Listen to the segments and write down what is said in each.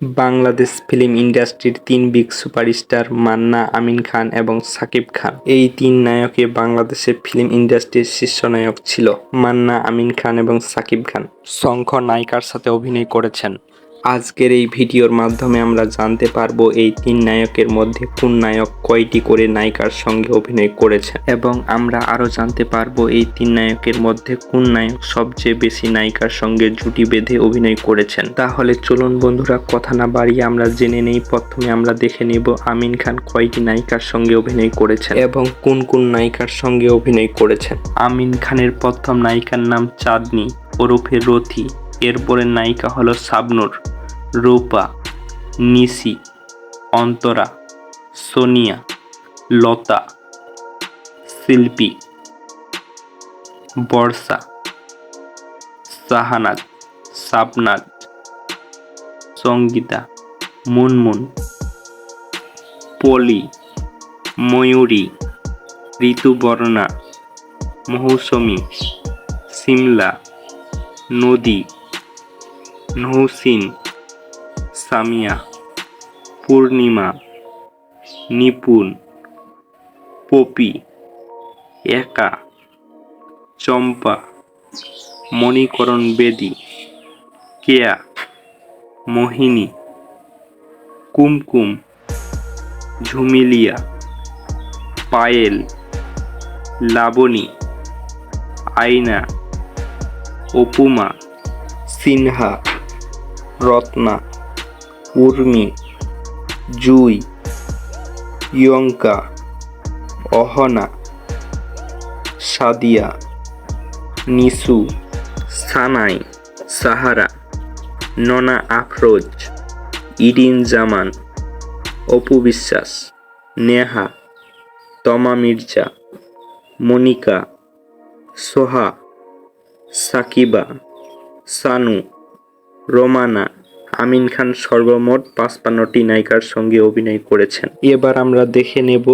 Bangladesh film ইন্ডাস্ট্রির তিন big superstar Manna Amin Khan এবং সাকিব খান। এই তিন নায়কে বাংলাদেশের ফিল্ম ইন্ডাস্ট্রির শীর্ষ নায়ক ছিল, মান্না, আমিন খান এবং সাকিব খান। শঙ্খ নায়িকার সাথে অভিনয় করেছেন। আজকের এই ভিডিওর মাধ্যমে আমরা জানতে পারব এই তিন নায়কের মধ্যে কোন নায়ক কয়টি করে নায়িকার সঙ্গে অভিনয় করেছেন এবং আমরা আরও জানতে পারব এই তিন নায়কের মধ্যে কোন নায়ক সবচেয়ে বেশি নায়িকার সঙ্গে জুটি বেঁধে অভিনয় করেছেন। তাহলে চলুন বন্ধুরা, কথা না বাড়িয়ে আমরা জেনে নেই। প্রথমে আমরা দেখে নেব আমিন খান কয়টি নায়িকার সঙ্গে অভিনয় করেছেন এবং কোন কোন নায়িকার সঙ্গে অভিনয় করেছেন। আমিন খানের প্রথম নায়িকার নাম চাঁদনি, ওরফে রথি। এরপরের নায়িকা হলো শাবনুর, রূপা, নিশি, অন্তরা, সোনিয়া, লতা, শিল্পী, বর্ষা সাহানাজ শাবনাজ সঙ্গীতা, মুনমুন, পলি, ময়ূরী ঋতুবর্ণা মৌসুমী, সিমলা, নদী নৌসিন সামিয়া, পূর্ণিমা, নিপুণ, পপি, একা, চম্পা, মণিকরণ বেদী, কেয়া, মোহিনী, কুমকুম, ঝুমিলিয়া, পায়েল, লাবণী, আয়না, অপুমা, সিনহা রত্না, উর্মি, জুই, ইয়ঙ্কা, অহনা, সাদিয়া, নিসু, সানাই, সাহারা, ননা আফরোজ, ইরিন জামান, অপু বিশ্বাস, নেহা, তমা মির্জা, মনিকা, সোহা, সাকিবা, সানু রোমানা, আমিন খান সর্বমোট পাঁচপান্নটি নায়িকার সঙ্গে অভিনয় করেছেন। এবার আমরা দেখে নেব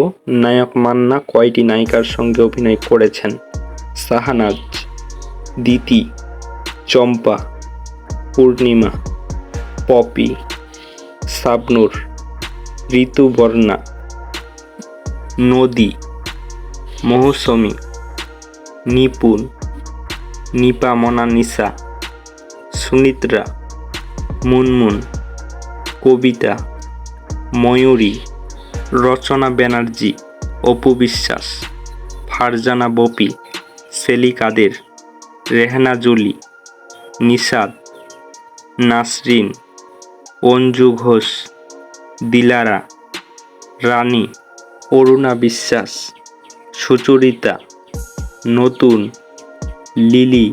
নায়ক মান্না কয়টি নায়িকার সঙ্গে অভিনয় করেছেন। সাহানাজ, দিতি, চম্পা, পূর্ণিমা, পপি শাবনুর ঋতুবর্ণা, নদী, মৌসুমী, নিপুণ নিপা মনানিসা সুনিত্রা মুনমুন, কবিতা, ময়ূরী, রচনা ব্যানার্জি, অপু বিশ্বাস, ফারজানা বপি, সেলি কাদের, রেহনা জুলি নিষাদ নাসরিন, অঞ্জু ঘোষ, দিলারা, রানী, অরুণা বিশ্বাস, সুচরিতা, নতুন, লিলি,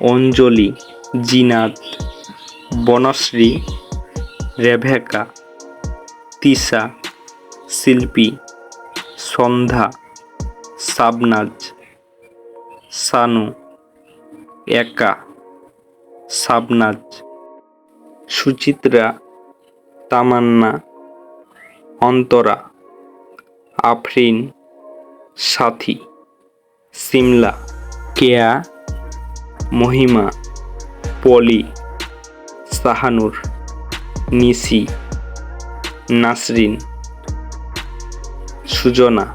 অঞ্জলি, জিনাত। বনশ্রী, রেভেকা, তিশা, শিল্পী, সন্ধ্যা শাবনাজ সানু, একা শাবনাজ সুচিত্রা, তামান্না, অন্তরা, আফরিন, সাথী, সিমলা, কেয়া, মহিমা, পলি। সাহানুর, নিসি, নাসরিন, সুজনা,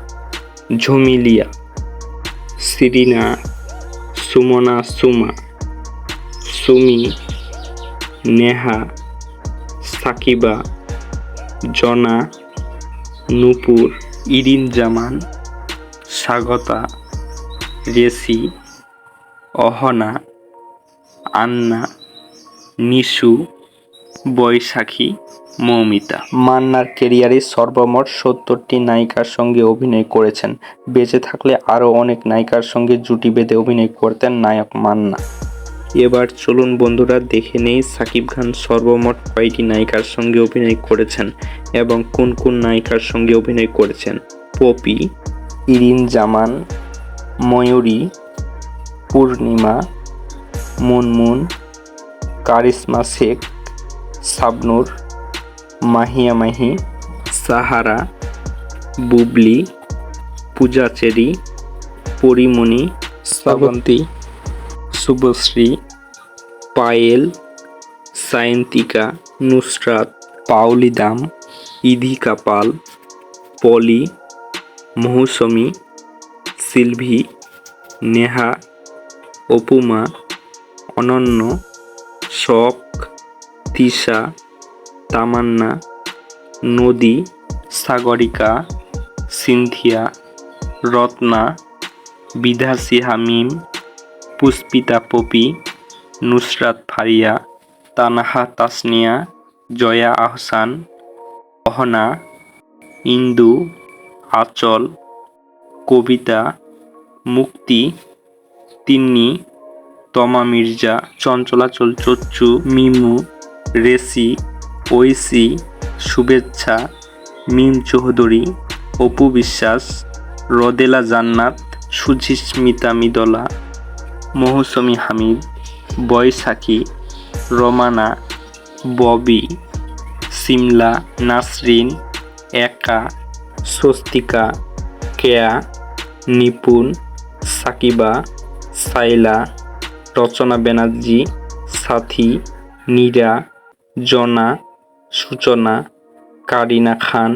ঝুমিলিয়া, সিরিনা, সুমনা, সুমা, সুমি, নেহা, সাকিবা, জনা, নূপুর, ইরিন জামান, স্বাগতা, রেসি, অহনা, আন্না নিশু বৈশাখী মৌমিতা। মান্নার কেরিয়ারে সর্বমোট সত্তরটি নায়িকার সঙ্গে অভিনয় করেছেন। বেঁচে থাকলে আরও অনেক নায়িকার সঙ্গে জুটি বেঁধে অভিনয় করতেন নায়ক মান্না। এবার চলুন বন্ধুরা দেখে নেই সাকিব খান সর্বমোট কয়টি নায়িকার সঙ্গে অভিনয় করেছেন এবং কোন কোন নায়িকার সঙ্গে অভিনয় করেছেন? পপি ইরিন জামান ময়ূরী পূর্ণিমা মুনমুন কারিশ্মা শেখ শাবনুর মাহিয়া মাহি সাহারা, বুবলি পূজা চেরি পরিমণি শ্রাবন্তী শুভশ্রী, পায়েল, সায়ন্তিকা, নুসরাত পাওলি দাম ইধি কাপাল পলি, মৌসুমী, সিলভি, নেহা, অপুমা, অনন্য শখ তিশা, তামান্না, নদী, সাগরিকা সিনথিয়া রত্না বিধাসী হামিম পুষ্পিতা পপি, নুসরাত ফারিয়া, তানাহা তাসনিয়া, জয়া আহসান, অহনা, ইন্দু, আচল, কবিতা, মুক্তি, তিন্নি তমা মির্জা চঞ্চলাচল চচ্চু, মিমু, রেসি ঐশী শুভেচ্ছা, মিম চৌধুরী, অপু বিশ্বাস, রদেলা জান্নাত সুচিস্মিতা মিদলা, মৌসুমী হামিদ বৈশাখী রমানা, ববি, সিমলা, নাসরিন, একা, স্বস্তিকা, কেয়া, নিপুণ, সাকিবা, সাইলা রচনা ব্যানার্জি সাথী নীরা জনা সূচনা কারিনা খান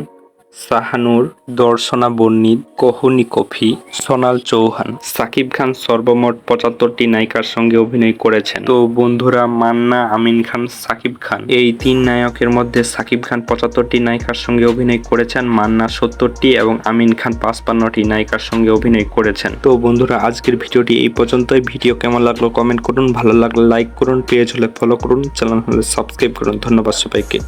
সাহানুর দর্শনা বর্ণিত কোহনি কফি, সোনাল চৌহান। সাকিব খান সর্বমোট পঁচাত্তরটি নায়িকার সঙ্গে অভিনয় করেছেন। তো বন্ধুরা, মান্না আমিন খান, সাকিব খান। এই তিন নায়কের মধ্যে সাকিব খান পঁচাত্তরটি নায়িকার সঙ্গে অভিনয় করেছেন, মান্না সত্তরটি এবং আমিন খান পাঁচপান্নটি নায়িকার সঙ্গে অভিনয় করেছেন। তো বন্ধুরা, আজকের ভিডিওটি এই পর্যন্তই। ভিডিও কেমন লাগল কমেন্ট করুন, ভালো লাগলে লাইক করুন, পেজ হলে ফলো করুন চ্যানেল হলে সাবস্ক্রাইব করুন। ধন্যবাদ সবাইকে।